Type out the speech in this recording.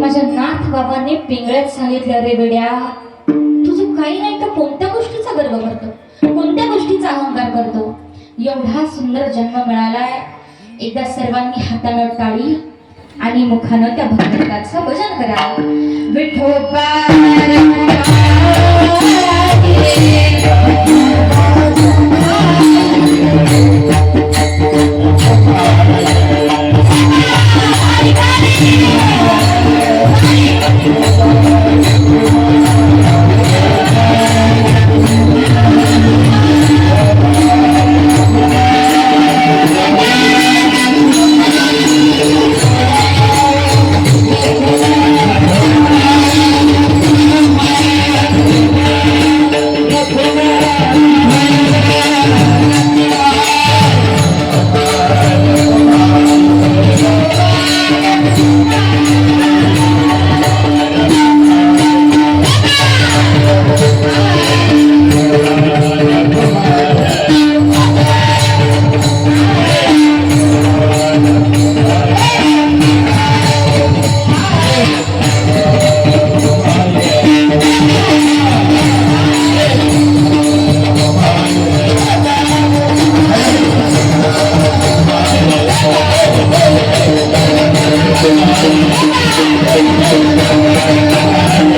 माझ्या नाथ बाबांनी पिंगळ्यात सांगितलं रे बेड्या तुझं काही नाही तर कोणत्या गोष्टीचा गर्व करतो? कोणत्या गोष्टीचा अहंकार करतो? एवढा सुंदर जन्म मिळालाय एकदा सर्वांनी हातानं टाळी आणि मुखानं त्या भगवंताचं भजन करा विठोबा Thank you.